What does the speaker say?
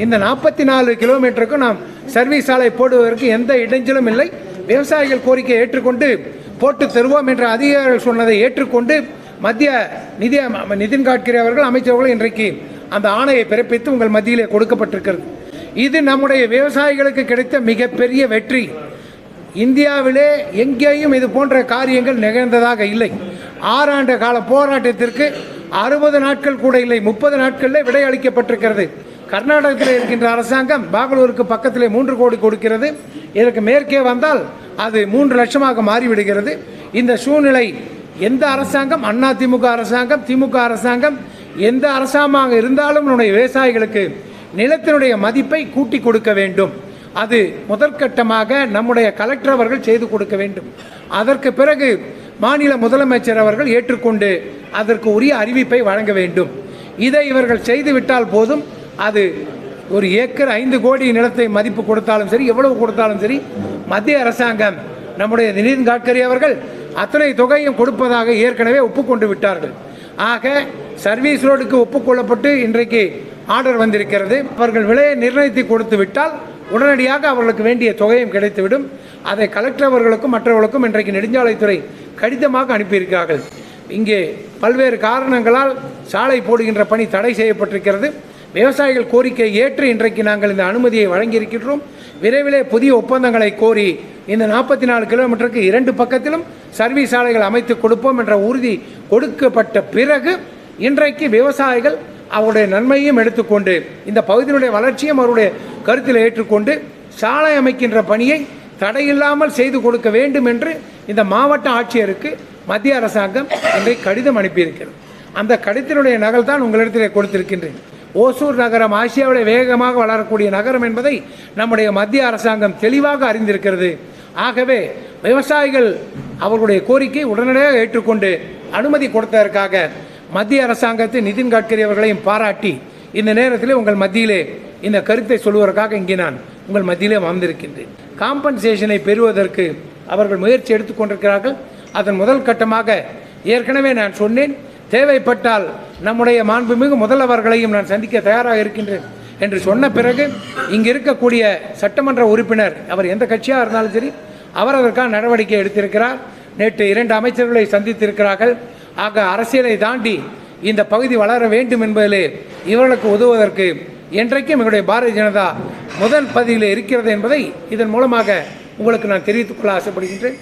இந்த நாற்பத்தி நாலு கிலோமீட்டருக்கும் நாம் சர்வீஸ் சாலை போடுவதற்கு எந்த இடைஞ்சலும் இல்லை. விவசாயிகள் கோரிக்கையை ஏற்றுக்கொண்டு போட்டு தருவோம் என்ற அதிகாரிகள் சொன்னதை ஏற்றுக்கொண்டு மத்திய நிதி நிதின் கட்கரி அவர்கள் அமைச்சர்கள் இன்றைக்கு அந்த ஆணையை பிறப்பித்து உங்கள் மத்தியிலே கொடுக்கப்பட்டிருக்கிறது. இது நம்முடைய விவசாயிகளுக்கு கிடைத்த மிகப்பெரிய வெற்றி. இந்தியாவிலே எங்கேயும் இது போன்ற காரியங்கள் நிகழ்ந்ததாக இல்லை. ஆறாண்டு கால போராட்டத்திற்கு அறுபது நாட்கள் கூட இல்லை முப்பது நாட்களில் விடை அளிக்கப்பட்டிருக்கிறது. கர்நாடகத்தில் இருக்கின்ற அரசாங்கம் பாகலூருக்கு பக்கத்திலே மூன்று கோடி கொடுக்கிறது. இதற்கு மேற்கே வந்தால் அது மூன்று லட்சமாக மாறிவிடுகிறது. இந்த சூழ்நிலை எந்த அரசாங்கம்? அண்ணா திமுக அரசாங்கம் திமுக அரசாங்கம் எந்த அரசாங்கமாக இருந்தாலும் நம்முடைய விவசாயிகளுக்கு நிலத்தினுடைய மதிப்பை கூட்டி கொடுக்க வேண்டும். அது முதற்கட்டமாக நம்முடைய கலெக்டர் அவர்கள் செய்து கொடுக்க வேண்டும். அதற்கு பிறகு மாநில முதலமைச்சர் அவர்கள் ஏற்றுக்கொண்டு அதற்கு உரிய அறிவிப்பை வழங்க வேண்டும். இதை இவர்கள் செய்துவிட்டால் போதும். அது ஒரு ஏக்கர் ஐந்து கோடி நிலத்தை மதிப்பு கொடுத்தாலும் சரி எவ்வளவு கொடுத்தாலும் சரி மத்திய அரசாங்கம் நம்முடைய நிதின் கட்கரி அவர்கள் அத்தனை தொகையும் கொடுப்பதாக ஏற்கனவே ஒப்புக்கொண்டு விட்டார்கள். ஆக சர்வீஸ் ரோடுக்கு ஒப்புக்கொள்ளப்பட்டு இன்றைக்கு ஆர்டர் வந்திருக்கிறது. அவர்கள் விலையை நிர்ணயித்து கொடுத்து விட்டால் உடனடியாக அவர்களுக்கு வேண்டிய தொகையும் கிடைத்துவிடும். அதை கலெக்டர் அவர்களுக்கும் மற்றவர்களுக்கும் இன்றைக்கு நெடுஞ்சாலைத்துறை கடிதமாக அனுப்பியிருக்கிறார்கள். இங்கே பல்வேறு காரணங்களால் சாலை போடுகின்ற பணி தடை செய்யப்பட்டிருக்கிறது. விவசாயிகள் கோரிக்கை ஏற்று இன்றைக்கு நாங்கள் இந்த அனுமதியை வழங்கியிருக்கின்றோம். விரைவிலே புதிய ஒப்பந்தங்களை கோரி இந்த நாற்பத்தி நாலு கிலோமீட்டருக்கு இரண்டு பக்கத்திலும் சர்வீஸ் சாலைகள் அமைத்து கொடுப்போம் என்ற உறுதி கொடுக்கப்பட்ட பிறகு இன்றைக்கு விவசாயிகள் அவருடைய நன்மையும் எடுத்துக்கொண்டு இந்த பகுதியினுடைய வளர்ச்சியும் அவருடைய கருத்தில் ஏற்றுக்கொண்டு சாலை அமைக்கின்ற பணியை தடையில்லாமல் செய்து கொடுக்க வேண்டும் என்று இந்த மாவட்ட ஆட்சியருக்கு மத்திய அரசாங்கம் இன்றைக்கு கடிதம் அனுப்பியிருக்கிறது. அந்த கடிதத்தினுடைய நகல் தான் உங்களிடத்திலே கொடுத்திருக்கின்றேன். ஓசூர் நகரம் ஆசியாவிலே வேகமாக வளரக்கூடிய நகரம் என்பதை நம்முடைய மத்திய அரசாங்கம் தெளிவாக அறிந்திருக்கிறது. ஆகவே விவசாயிகள் அவர்களுடைய கோரிக்கை உடனடியாக ஏற்றுக்கொண்டு அனுமதி கொடுத்ததற்காக மத்திய அரசாங்கத்தை நிதின் கட்கரி அவர்களையும் பாராட்டி இந்த நேரத்தில் உங்கள் மத்தியிலே இந்த கருத்தை சொல்வதற்காக இங்கே நான் உங்கள் மத்தியிலே வந்திருக்கின்றேன் காம்பன்சேஷனை பெறுவதற்கு அவர்கள் முயற்சி எடுத்துக்கொண்டிருக்கிறார்கள் அதன் முதல் கட்டமாக ஏற்கனவே நான் சொன்னேன். தேவைப்பட்டால் நம்முடைய மாண்புமிகு முதல்வர்களையும் நான் சந்திக்க தயாராக இருக்கின்றேன் என்று சொன்ன பிறகு இங்கு இருக்கக்கூடிய சட்டமன்ற உறுப்பினர் அவர் எந்த கட்சியாக இருந்தாலும் சரி அவர் அதற்கான நடவடிக்கை எடுத்திருக்கிறார். நேற்று இரண்டு அமைச்சர்களை சந்தித்திருக்கிறார்கள். ஆக அரசியலை தாண்டி இந்த பகுதி வளர வேண்டும் என்பதிலே இவர்களுக்கு உதவுவதற்கு என்றைக்கும் எங்களுடைய பாரதிய ஜனதா முதல் பதிவில் இருக்கிறது என்பதை இதன் மூலமாக உங்களுக்கு நான் தெரிவித்துக் கொள்ள ஆசைப்படுகின்றேன்.